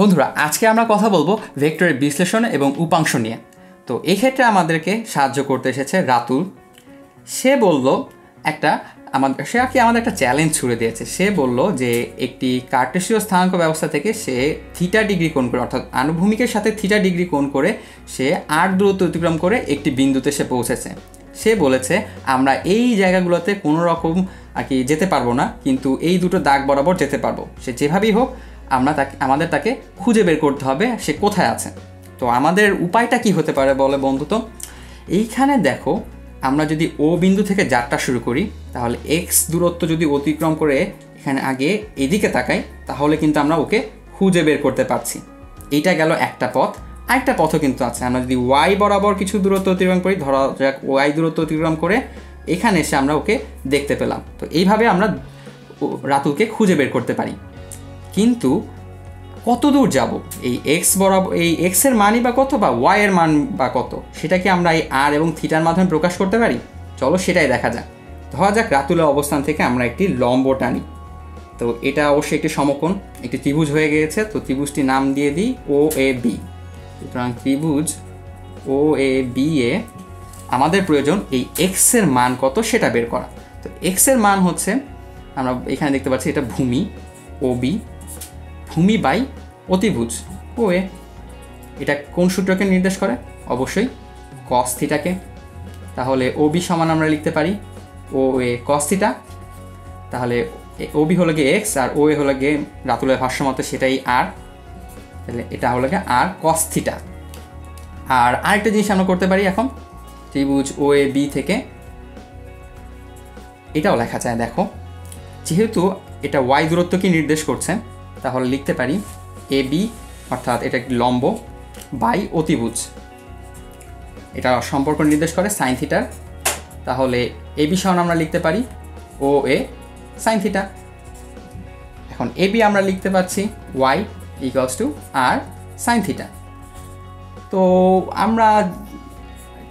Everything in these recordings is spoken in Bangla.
বন্ধুরা, আজকে আমরা কথা বলব ভেক্টরের বিশ্লেষণ এবং উপাংশ নিয়ে। তো এই ক্ষেত্রে আমাদেরকে সাহায্য করতে এসেছে রাতুল। সে বলল একটা, আমাদের, সে আর কি আমাদের একটা চ্যালেঞ্জ ছুড়ে দিয়েছে। সে বলল যে একটি কার্টেশীয় স্থানাঙ্ক ব্যবস্থা থেকে সে থিটা ডিগ্রি কোণ করে, অর্থাৎ আনুভূমিকের সাথে থিটা ডিগ্রি কোণ করে সে আট দূরত্ব অতিক্রম করে একটি বিন্দুতে সে পৌঁছেছে। সে বলেছে, আমরা এই জায়গাগুলোতে কোনো রকম আর কি যেতে পারব না, কিন্তু এই দুটো দাগ বরাবর যেতে পারব। সে যেভাবেই হোক আমরা তাকে, আমাদের তাকে খুঁজে বের করতে হবে সে কোথায় আছে। তো আমাদের উপায়টা কি হতে পারে বলে বন্ধু তো এইখানে দেখো, আমরা যদি ও বিন্দু থেকে যাত্রা শুরু করি, তাহলে এক্স দূরত্ব যদি অতিক্রম করে এখানে আগে এদিকে তাকাই, তাহলে কিন্তু আমরা ওকে খুঁজে বের করতে পারছি। এইটা গেল একটা পথ। আরেকটা পথও কিন্তু আছে। আমরা যদি ওয়াই বরাবর কিছু দূরত্ব অতিক্রম করি, ধরা যাক ওয়াই দূরত্ব অতিক্রম করে এখানে এসে আমরা ওকে দেখতে পেলাম। তো এইভাবে আমরা রাতুলকে খুঁজে বের করতে পারি। কিন্তু কত দূর যাব? এই এক্স বরাবর এই এক্সের মানই বা কত বা ওয়াই এর মান বা কত? সেটা কি আমরা এই আর এবং থিটার মাধ্যমে প্রকাশ করতে পারি? চলো সেটাই দেখা যাক। ধরা যাক রাতুলের অবস্থান থেকে আমরা একটি লম্ব টানি তো এটা অবশ্যই একটি সমকোণ, একটি ত্রিভুজ হয়ে গিয়েছে। তো ত্রিভুজটির নাম দিয়ে দিই ও এ বি সুতরাং ত্রিভুজ ও এ বি এ আমাদের প্রয়োজন এই এক্সের মান কত সেটা বের করা। তো এক্সের মান হচ্ছে, আমরা এখানে দেখতে পাচ্ছি এটা ভূমি ও বি ভূমি বাই অতিভুজ। ও এ এটা কোন সূত্রকে নির্দেশ করে? অবশ্যই কস থিটাকে তাহলে ও বি সমান আমরা লিখতে পারি ও এ কস থিটা তাহলে ও বি হলো গিয়ে এক্স আর ও এ হলো গিয়ে রাতুলের ভাষ্য মতো সেটাই আর তাহলে এটা হলো গিয়ে আর কস থিটা আর আরেকটা জিনিস আমরা করতে পারি এখন, ত্রিভুজ ও এ বি থেকে। এটাও লেখা যায়, দেখো। যেহেতু এটা ওয়াই দূরত্বকে নির্দেশ করছে তাহলে লিখতে পারি এ বি, অর্থাৎ এটা একটি লম্ব, বাই অতিভুজ। এটা সম্পর্ক নির্দেশ করে সাইন থিটার তাহলে এ বি সমান আমরা লিখতে পারি ও এ সাইন থিটা। এখন এ বি আমরা লিখতে পাচ্ছি Y equals to R sine theta. তো আমরা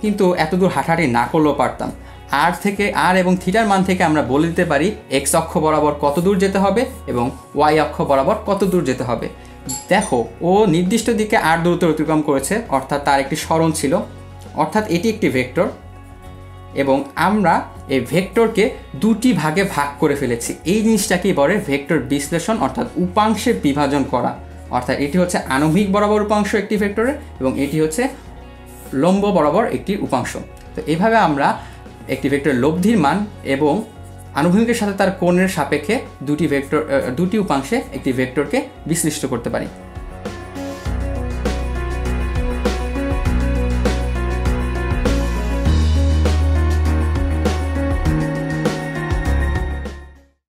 কিন্তু এতদূর হাঁটাহাঁটি না করলেও পারতাম। আর থেকে আর এবং থিটার মান থেকে আমরা বলে দিতে পারি এক্স অক্ষ বরাবর কত দূর যেতে হবে এবং ওয়াই অক্ষ বরাবর কত দূর যেতে হবে। দেখো, ও নির্দিষ্ট দিকে আর দূরত্ব অতিক্রম করেছে, অর্থাৎ তার একটি স্মরণ ছিল। অর্থাৎ এটি একটি ভেক্টর। এবং আমরা এই ভেক্টরকে দুটি ভাগে ভাগ করে ফেলেছি। এই জিনিসটাকেই বলে ভেক্টর বিশ্লেষণ, অর্থাৎ উপাংশে বিভাজন করা। অর্থাৎ এটি হচ্ছে আণবিক বরাবর উপাংশ একটি ভেক্টরের এবং এটি হচ্ছে লম্ব বরাবর একটি উপাংশ। তো এইভাবে আমরা একটি ভেক্টর লব্ধির মান এবং আনুভূমিকের সাথে তার কোণের সাপেক্ষে দুটি ভেক্টর দুটি উপাংশে একটি ভেক্টরকে বিশ্লিষ্ট করতে পারি।